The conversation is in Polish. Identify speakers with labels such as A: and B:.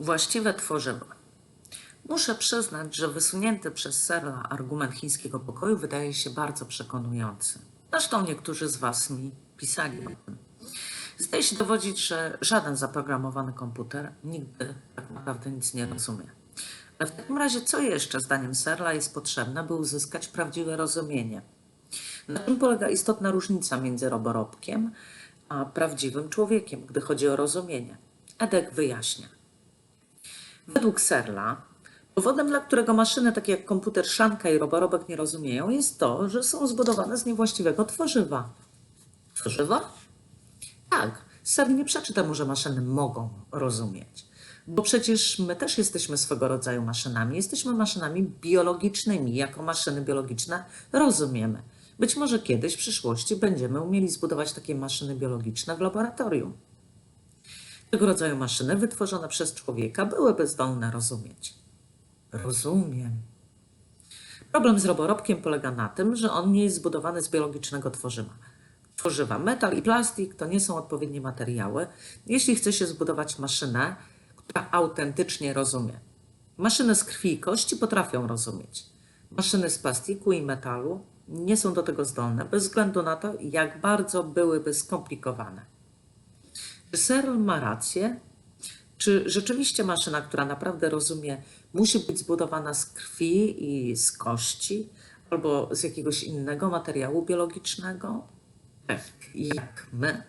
A: Właściwe tworzywo. Muszę przyznać, że wysunięty przez Serla argument chińskiego pokoju wydaje się bardzo przekonujący. Zresztą niektórzy z Was mi pisali o tym. Zdaje się dowodzić, że żaden zaprogramowany komputer nigdy tak naprawdę nic nie rozumie. Ale w takim razie, co jeszcze zdaniem Serla jest potrzebne, by uzyskać prawdziwe rozumienie? Na czym polega istotna różnica między roborobkiem a prawdziwym człowiekiem, gdy chodzi o rozumienie? Edek wyjaśnia. Według Serla, powodem, dla którego maszyny takie jak komputer Szanka i roborobek nie rozumieją, jest to, że są zbudowane z niewłaściwego tworzywa. Tworzywa? Tak, Ser nie przeczy temu, że maszyny mogą rozumieć. Bo przecież my też jesteśmy swego rodzaju maszynami. Jesteśmy maszynami biologicznymi. Jako maszyny biologiczne rozumiemy. Być może kiedyś w przyszłości będziemy umieli zbudować takie maszyny biologiczne w laboratorium. Tego rodzaju maszyny wytworzone przez człowieka byłyby zdolne rozumieć. Rozumiem. Problem z roborobkiem polega na tym, że on nie jest zbudowany z biologicznego tworzywa. Tworzywa metal i plastik to nie są odpowiednie materiały, jeśli chce się zbudować maszynę, która autentycznie rozumie. Maszyny z krwi i kości potrafią rozumieć. Maszyny z plastiku i metalu nie są do tego zdolne, bez względu na to, jak bardzo byłyby skomplikowane. Czy Searle ma rację? Czy rzeczywiście maszyna, która naprawdę rozumie, musi być zbudowana z krwi i z kości albo z jakiegoś innego materiału biologicznego? Tak, jak my.